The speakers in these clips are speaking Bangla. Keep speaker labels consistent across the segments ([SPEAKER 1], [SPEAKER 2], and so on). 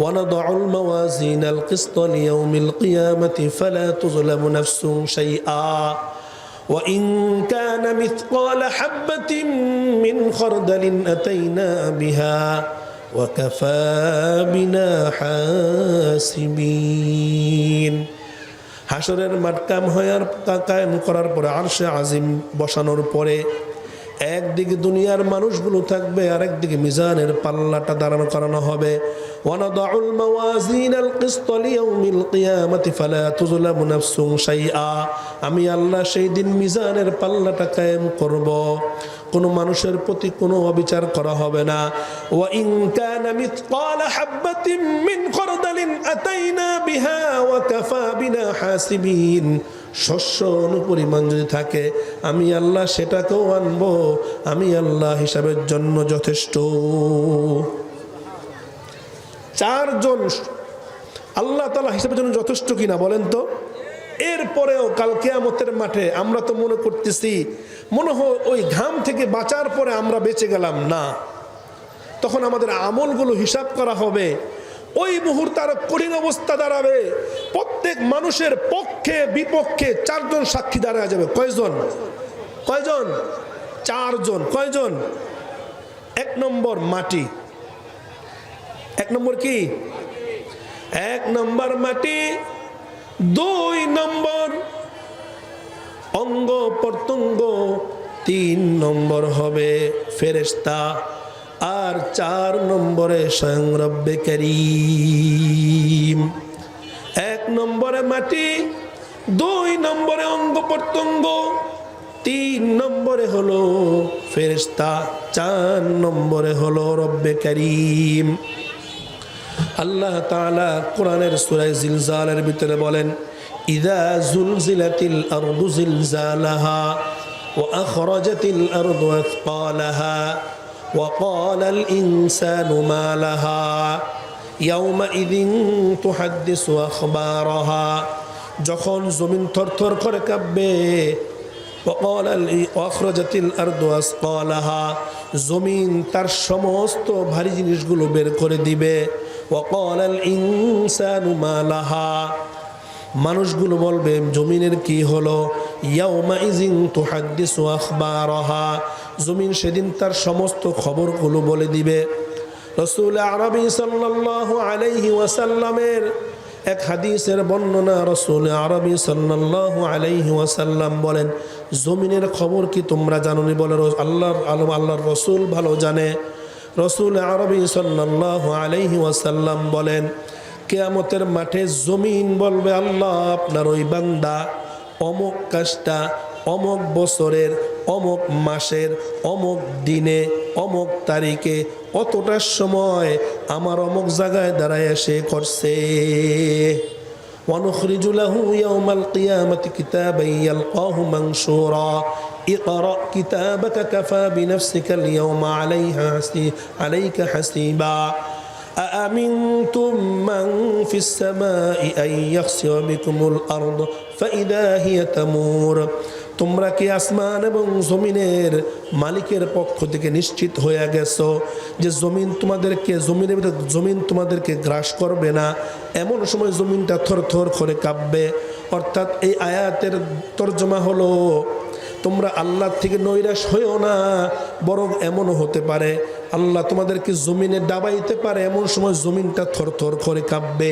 [SPEAKER 1] ونضع الموازين القسط ليوم القيامة فلا تظلم نفس شيئا وإن كان مثقال حبة من خردل أتينا بها وكفى بنا حاسبين হাসরের মাঠ কাম হয়ার কায়েম করার পরে আরশে আজিম বসানোর পরে একদিকে দুনিয়ার মানুষগুলো থাকবে আর একদিকে মিজানের পাল্লাটা দাঁড়ানো করানো হবে ونضع الموازين القسط ليوم القيامة فلا تظلم نفس شيئا আমি আল্লাহ সেই দিন মিজানের পাল্লাটা কায়েম করব কোনো মানুষের প্রতি কোনো অবিচার করা হবে না وإن كان مثقال حبة من خردل أتينا بها وكفى بنا حاسبين শস্য অনুপরিমাণ যদি থাকে, আমি আল্লাহ সেটাকেও আনব। আমি আল্লাহ হিসাবের জন্য যথেষ্ট। চারজন আল্লাহ তালা হিসাবের জন্য যথেষ্ট কিনা বলেন তো? এরপরেও কাল কেয়ামতের মাঠে আমরা তো মনে করতেছি, মনে হয় ওই ঘাম থেকে বাঁচার পরে আমরা বেঁচে গেলাম। না, তখন আমাদের আমলগুলো হিসাব করা হবে। ওই মুহূর্তে আরও কঠিন অবস্থা দাঁড়াবে। প্রত্যেক মানুষের পক্ষে, বিপক্ষে চারজন সাক্ষী দাঁড়া যাবে। কয়জন? কয়জন? চারজন। কয়জন? এক নম্বর মাটি। এক নম্বর কি? এক নম্বর মাটি। দুই নম্বর অঙ্গ প্রত্যঙ্গ। তিন নম্বর হবে ফেরেস্তা আর চার নম্বরে স্বয়ং রব্বে করিম। এক নম্বরে মাটি, দুই নম্বরে অঙ্গ প্রত্যঙ্গ, তিন নম্বরে হলো ফেরেস্তা চার নম্বরে হলো রব্বে করিম। আল্লাহ তাআলা কোরআনের সুরাই জিলজালের ভিতরে বলেন, ইদা জুলজিলাতিল আরদু জিলজালাহা ওয়া আখরাজাতিল আরদু আথqালাহা وقال الإنسان ما لها يومئذ تحدث أخبارها যখন জমিন থরথর করে কাঁপবে وقال أخرجت الأرض أثقالها জমিন তার সমস্ত ভারী জিনিসগুলো বের করে দিবে وقال الإنسان ما لها মানুষগুলো বলবে জমিনের কি হলো জমিন সেদিন তার সমস্ত খবর খবরগুলো বলে দিবে। রসুল আরবি আলাইহি ওয়াসাল্লামের এক হাদিসের বর্ণনা রসুল আরবি সাল্লাল্লাহু আলাইহি ওয়াসাল্লাম বলেন, জমিনের খবর কি তোমরা জানোনি? বলে আল্লাহর আলম, আল্লাহর রসুল ভালো জানে। রসুল আরবি সাল্লাল্লাহু আলাইহি ওয়াসাল্লাম বলেন, কেয়ামতের মাঠে জমিন বলবে আল্লাহ আপনার ওই বান্দা অমুক কাজটা অমুক বছরের অমুক মাসের অমুক দিনে অমুক তারিখে অতটার সময় আমার অমুক জায়গায় দাঁড়ায় সে করছে ونخرج له يوم القيامة كتابا يلقاه منشورا اقرأ كتابك كفى بنفسك اليوم عليها حسي- عليك حسيبا أأمنتم من في السماء أن يخسف بكم الأرض فإذا هي تمور তোমরা। কি আসমান এবং জমিনের মালিকের পক্ষ থেকে নিশ্চিত হয়ে গেছো যে জমিন তোমাদেরকে, জমিনের ভিতরে জমিন তোমাদেরকে গ্রাস করবে না? এমন সময় জমিনটা থর থর করে কাঁপবে। অর্থাৎ এই আয়াতের তর্জমা হলো, তোমরা আল্লাহ থেকে নৈরাশ হয়েও না, বরং এমনও হতে পারে। আল্লাহ তোমাদেরকে জমিনে ডাবাইতে পারে, এমন সময় জমিনটা থর থর করে কাঁপবে।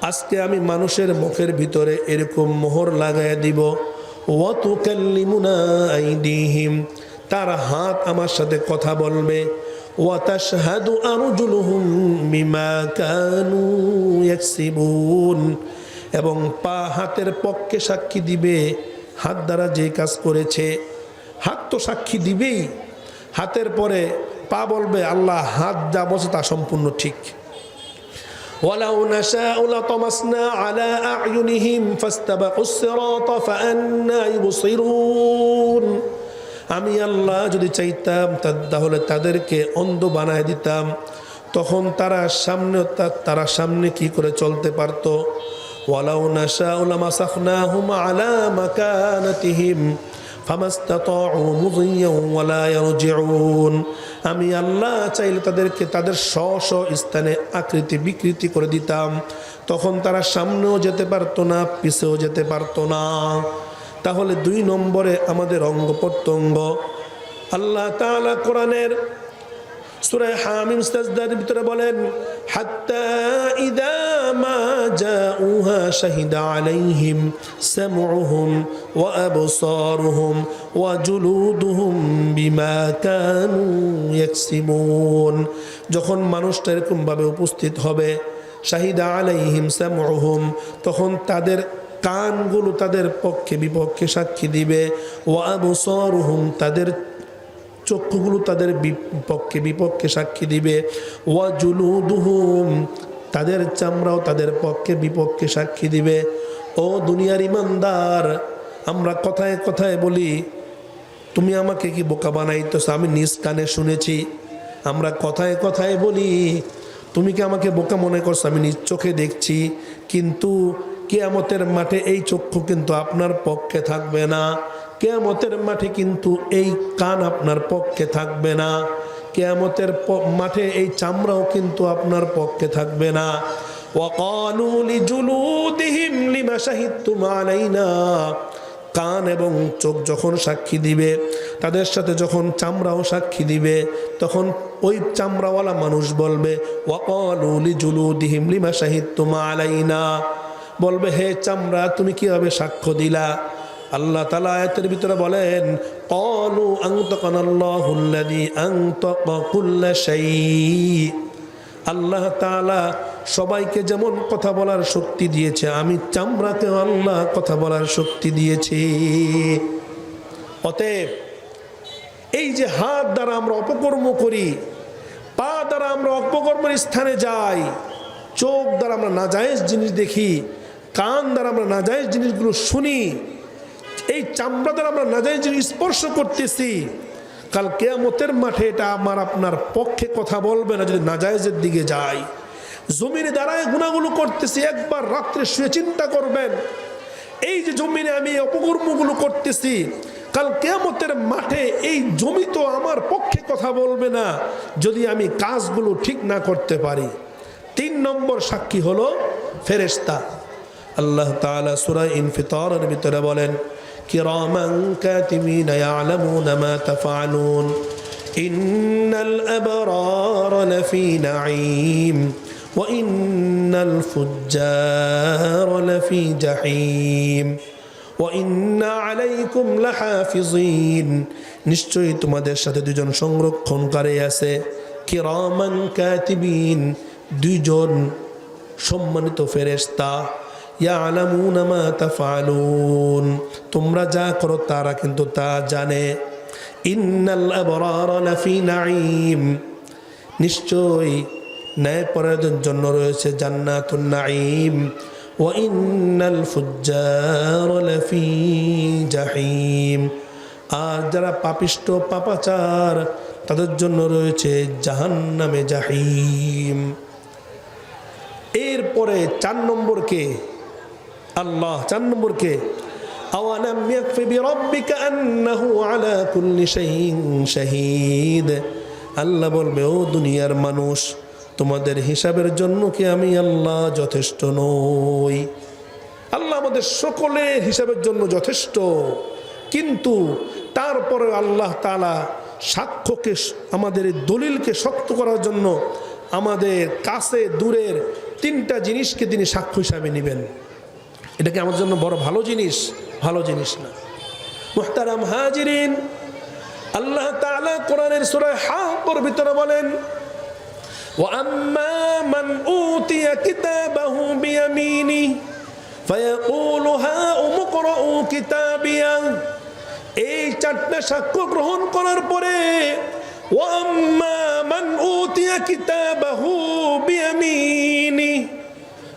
[SPEAKER 1] আজকে আমি মানুষের মুখের ভিতরে এরকম মোহর লাগাই দিব। ওয়াতুকাল্লিমুনা আইদিহিম। তার হাত আমার সাথে কথা বলবে। ওয়াতাশহাদু আরজুলুহুম বিমা কানু ইয়াকসিবুন। এবং পা হাতের পক্ষে সাক্ষী দিবে হাত দ্বারা যে কাজ করেছে। হাত তো সাক্ষী দিবেই। হাতের পরে পা বলবে, আল্লাহ, হাত যা বলছে তা সম্পূর্ণ ঠিক। ولو نشاء لطمسنا على أعينهم فاستبقوا الصراط فأنا يبصرون আমি আল্লাহ যদি চাইতাম তা- তাহলে তাদেরকে অন্ধ বানায় দিতাম তখন তারা সামনে তা- তারা সামনে কি করে চলতে পারত ওয়ালাউ নাশাউ লামাসাখনাহুম আলা মাকানাতিহিম আমি আল্লাহ চাইলে তাদেরকে তাদের স্ব স্ব স্থানে আকৃতি বিকৃতি করে দিতাম। তখন তারা সামনেও যেতে পারতো না, পিছেও যেতে পারতো না। তাহলে দুই নম্বরে আমাদের অঙ্গ প্রত্যঙ্গ আল্লাহ তালা কোরআনের সূরা হামিম সাজদার ভিতরে বলেন, হাত্তা ইদা মা জাউহা শাহিদা আলাইহিম সামউহুম ওয়া আবসারুহুম ওয়া জুলুদুহুম বিমা কানু ইয়াকসিবুন যখন মানুষটা এরকম ভাবে উপস্থিত হবে, শাহিদা আলাইহিম সামউহুম, তখন তাদের কানগুলো তাদের পক্ষে বিপক্ষে সাক্ষী দিবে। ওয়া আবসারুহুম, তাদের চক্ষুগুলো তাদের বিপক্ষে বিপক্ষে সাক্ষী দিবে। ওয়া জুলুদুহুম, তাদের চামড়াও তাদের পক্ষে বিপক্ষে সাক্ষী দিবে। ও দুনিয়ার ইমানদার, আমরা কথায় কথায় বলি, তুমি আমাকে কি বোকা বানাইতেছ? আমি নিজ কানে শুনেছি। আমরা কথায় কথায় বলি, তুমি কি আমাকে বোকা মনে করছ? আমি নিজ চোখে দেখছি। কিন্তু কেয়ামতের মাঠে এই চক্ষু কিন্তু আপনার পক্ষে থাকবে না। কেয়ামতের মাঠে কিন্তু এই কান আপনার পক্ষে থাকবে না কেয়ামতের প- মাঠে এই চামড়াও কিন্তু আপনার পক্ষে থাকবে না وقالوا لجلودهم لما شهدتم علينا কান এবং চোখ যখন সাক্ষী দিবে তাদের সাথে যখন চামড়াও সাক্ষী দিবে তখন ওই চামড়াওয়ালা মানুষ বলবে ওয়াকলি জুলু দিহিম লিমা শাহিদ তোমা আলাইনা বলবে হে চামড়া তুমি কিভাবে সাক্ষ্য দিলা আল্লাহ তালা আয়াতের ভিতরে বলেন, কলু আংতকানাল্লাহুল্লাযী আংতাকা কুল্লা শাই আল্লাহ তাআলা সবাইকে যেমন কথা বলার শক্তি দিয়েছে, আমি চামড়াকে আল্লাহ কথা বলার শক্তি দিয়েছি। অতএব এই যে হাত দ্বারা আমরা অপকর্ম করি, পা দ্বারা আমরা অপকর্মের স্থানে যাই, চোখ দ্বারা আমরা নাজায়েজ জিনিস দেখি, কান দ্বারা আমরা নাজায়েজ জিনিসগুলো শুনি এই চামড়া দ্বারা আমরা নাজায়েজ জিনিস স্পর্শ করতেছি। কাল কেয়ামতের মাঠে এটা আমার আপনার পক্ষে কথা বলবে না, যদি নাজায়েজের দিকে যাই। জমিনে দাঁড়ায় গুণাগুলো করতেছি, একবার রাত্রে শুয়ে চিন্তা করবেন, এই যে জমিনে আমি অপকর্মগুলো করতেছি, কাল কেয়ামতের মাঠে এই জমি তো আমার পক্ষে কথা বলবে না, যদি আমি কাজগুলো ঠিক না করতে পারি। তিন নম্বর সাক্ষী হলো ফেরেশতা। আল্লাহ তাআলা সূরা ইনফিতারের ভিতরে বলেন কিরামান কাতিবিনা ইয়ালামুনা মা তাফআলুন ইন্নাল আবরার লাফি নাঈম وإن الفجار لفي جحيم وإن عليكم لحافظين নিশ্চয়ই তোমাদের সাথে দুজন সংরক্ষণকারী আছে কিরামান কাতিবিন দুইজন সম্মানিত ফেরেশতা ইয়ালামুনা মা তাফআলুন। তোমরা যা করো তারা কিন্তু তা জানে। ইন্নাল আবরার লাফি নিশ্চয়ই ন্যায় পরায়ণের জন্য রয়েছে জান্নাতুন নাঈম। ওয়া ইন্নাল ফুজ্জার জাহিম। আর যারা পাপিষ্ট পাপাচার, তাদের জন্য রয়েছে জাহান্নামে জাহিম। এরপরে চার নম্বর কে? আল্লাহ চার নম্বর কে আওয়ালাম ইয়াকফি বিরাব্বিকা আন্নাহু আল্লাহ বলবে, ও দুনিয়ার মানুষ, তোমাদের হিসাবের জন্য কি আমি আল্লাহ যথেষ্ট নই? আল্লাহ আমাদের সকলের হিসাবের জন্য যথেষ্ট, কিন্তু তারপরে আল্লাহ তালা সাক্ষ্যকে, আমাদের দলিলকে শক্ত করার জন্য আমাদের কাছে দূরের তিনটা জিনিসকে তিনি সাক্ষ্য হিসাবে নেবেন। এটা কি আমার জন্য বড় ভালো জিনিস ভালো জিনিস না মুহতারাম হাজিরিন আল্লাহ তাআলা কোরআনের সূরা হাক্কর ভিতরে বলেন وأما من أوتي كتابه بيمينه فيقول هاؤم اقرءوا كتابيه এই চারটা সাক্ষ্য গ্রহণ করার পরে ওয়াম্মা মান উতিয়া কিতাবাহু বিয়ামিনি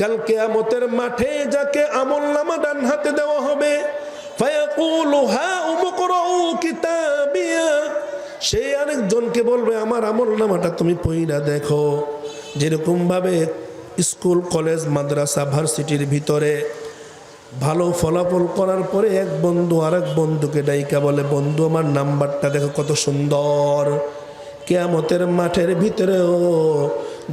[SPEAKER 1] কাল কেয়ামতের মাঠে যাকে আমল নামা ডান হাতে দেওয়া হবে সে আরেকজনকে বলবে, আমার আমল নামাটা তুমি পইরা দেখো। যেরকম ভাবে স্কুল, কলেজ, মাদ্রাসা, ভার্সিটির ভিতরে ভালো ফলাফল করার পরে এক বন্ধু আরেক বন্ধুকে ডাইকা বলে, বন্ধু, আমার নাম্বারটা দেখো কত সুন্দর। কেয়ামতের মাঠের ভিতরেও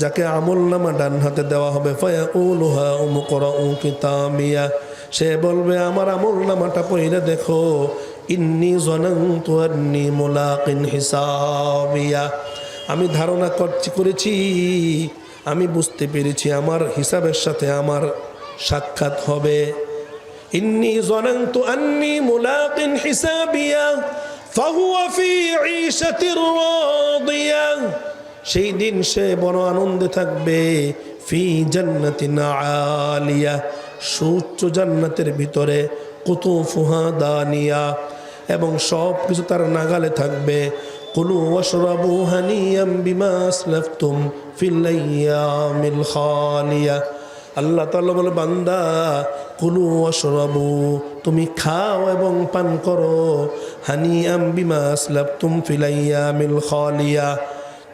[SPEAKER 1] যাকে আমল নামা ডান হাতে দেওয়া হবে ফয়াকুলুহা উমকরা উ কিতামিয়া সে বলবে আমার আমল নামাটা পড়ে দেখো ইন্নি জনান্তু আন্নি মুলাকিন হিসাবিয়া আমি ধারণা করছি করেছি আমি বুঝতে পেরেছি আমার হিসাবের সাথে আমার সাক্ষাৎ হবে إني ظننت أني ملاق حسابيا فهو في عيشة راضية সেই দিন সে বড় আনন্দে থাকবে। ফি জান্নাতিন আলিয়া সুচ্চ জান্নাতের ভিতরে, কুতুফুহা দানিয়া, এবং সব কিছু তার নাগালে থাকবে। কুলু ওয়াশরাবু হানিয়াম বিমা আসলাফতুম ফিল আইয়ামিল খালিয়া। আল্লাহ তাআলা বলে, বান্দা, কুলু অশরাবু তুমি খাও এবং পান করো। হানি আম্বিমা আসলাব তুম ফিলাইয়া মিল খালিয়া।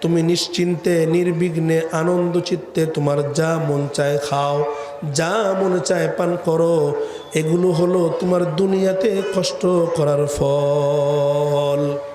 [SPEAKER 1] তুমি নিশ্চিন্তে, নির্বিঘ্নে আনন্দ চিত্তে তোমার যা মন চায় খাও। যা মন চায় পান করো। এগুলো হলো তোমার দুনিয়াতে কষ্ট করার ফল।